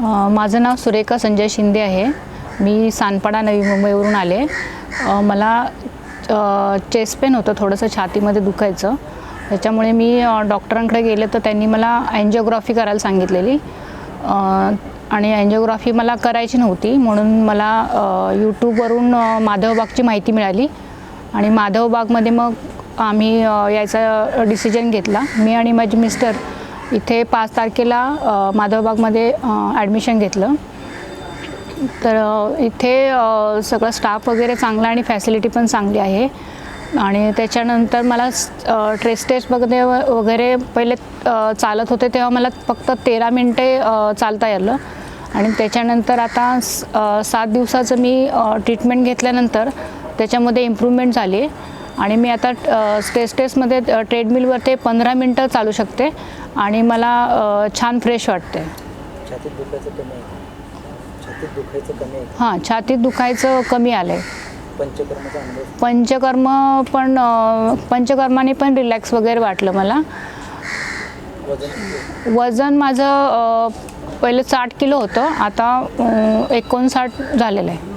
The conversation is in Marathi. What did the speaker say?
माझं नाव सुरेखा संजय शिंदे आहे. मी सानपाडा नवी मुंबईवरून आले. मला चेस्ट पेन होतं थोडंसं छातीमध्ये दुखायचं. त्याच्यामुळे मी डॉक्टरांकडे गेले तर त्यांनी मला अँजिओग्राफी करायला सांगितलेली. आणि अँजिओग्राफी मला करायची नव्हती. म्हणून मला यूट्यूबवरून माधवबागची माहिती मिळाली. आणि माधवबागमध्ये मग आम्ही यायचा डिसिजन घेतला. मी आणि माझे मिस्टर इथे पाच तारखेला माधवबागमध्ये ॲडमिशन घेतलं. तर इथे सगळं स्टाफ वगैरे चांगला आणि फॅसिलिटी पण चांगली आहे. आणि त्याच्यानंतर मला ट्रेस टेस्ट वगैरे वगैरे पहिले चालत होते तेव्हा मला फक्त तेरा मिनटे चालता आलं. आणि त्याच्यानंतर आता स- सात दिवसाचं मी ट्रीटमेंट घेतल्यानंतर त्याच्यामध्ये इम्प्रूव्हमेंट झाली. आणि मी आता स्टेस टेस्टमध्ये ट्रेडमिलवर ते पंधरा मिनटं चालू शकते आणि मला छान फ्रेश वाटते. छातीत दुखायचं कमी आहे छातीत दुखायचं कमी हां छातीत दुखायचं कमी आलं आहे पंचकर्म पण पंचकर्माने पण रिलॅक्स वगैरे वाटलं मला. वजन माझं पहिले साठ किलो होतं आता एकोणसाठ झालेलं आहे.